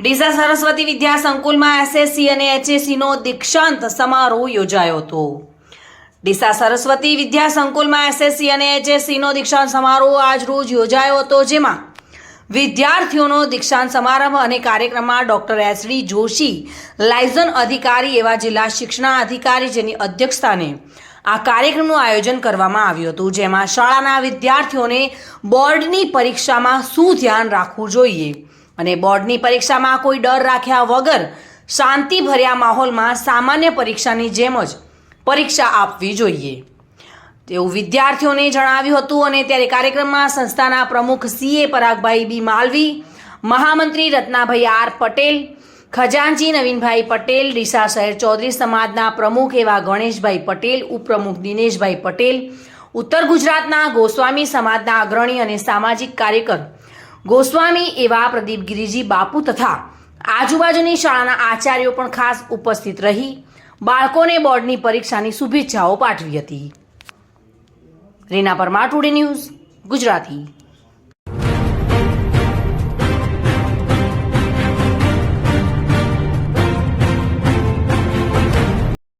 ડીસા સરસ્વતી વિદ્યા સંકુલમાં એસએસસી અને એચએસસીનો દીક્ષાંત સમારોહ યોજાયો હતો. ડીસા સરસ્વતી વિદ્યા સંકુલમાં એસએસસી અને એચએસસીનો દીક્ષાંત સમારોહ આજ રોજ યોજાયો હતો, જેમાં વિદ્યાર્થીઓનો દીક્ષાંત સમારંભ અને કાર્યક્રમમાં ડોક્ટર એસડી જોશી, લાયઝન અધિકારી એવા જિલ્લા શિક્ષણાધિકારી જેની અધ્યક્ષસ્થાને આ કાર્યક્રમનું આયોજન કરવામાં આવ્યું હતું, જેમાં શાળાના વિદ્યાર્થીઓને બોર્ડની પરીક્ષામાં શું ધ્યાન રાખવું જોઈએ અને બોર્ડની પરીક્ષામાં કોઈ ડર રાખ્યા વગર શાંતિભર્યા માહોલમાં સામાન્ય પરીક્ષાની જેમ જ પરીક્ષા આપવી જોઈએ. તેવું વિદ્યાર્થીઓને જણાવ્યું હતું અને ત્યારે કાર્યક્રમમાં સંસ્થાના પ્રમુખ સીએ પરાગભાઈ બી માલવી, મહામંત્રી રત્નાભાઈ આર પટેલ, ખજાનજી નવીનભાઈ પટેલ, ડીસા શહેર ચૌધરી સમાજના પ્રમુખ એવા ગણેશભાઈ પટેલ, ઉપપ્રમુખ દિનેશભાઈ પટેલ, ઉત્તર ગુજરાતના ગોસ્વામી સમાજના અગ્રણી અને સામાજિક કાર્યકર ગોસ્વામી એવા પ્રદીપ ગિરિજી બાપુ તથા આજુબાજુની શાળાના આચાર્યો પણ ખાસ ઉપસ્થિત રહી બાળકોને બોર્ડની પરીક્ષાની શુભેચ્છાઓ પાઠવી હતી. Reena Parmar today news Gujarati.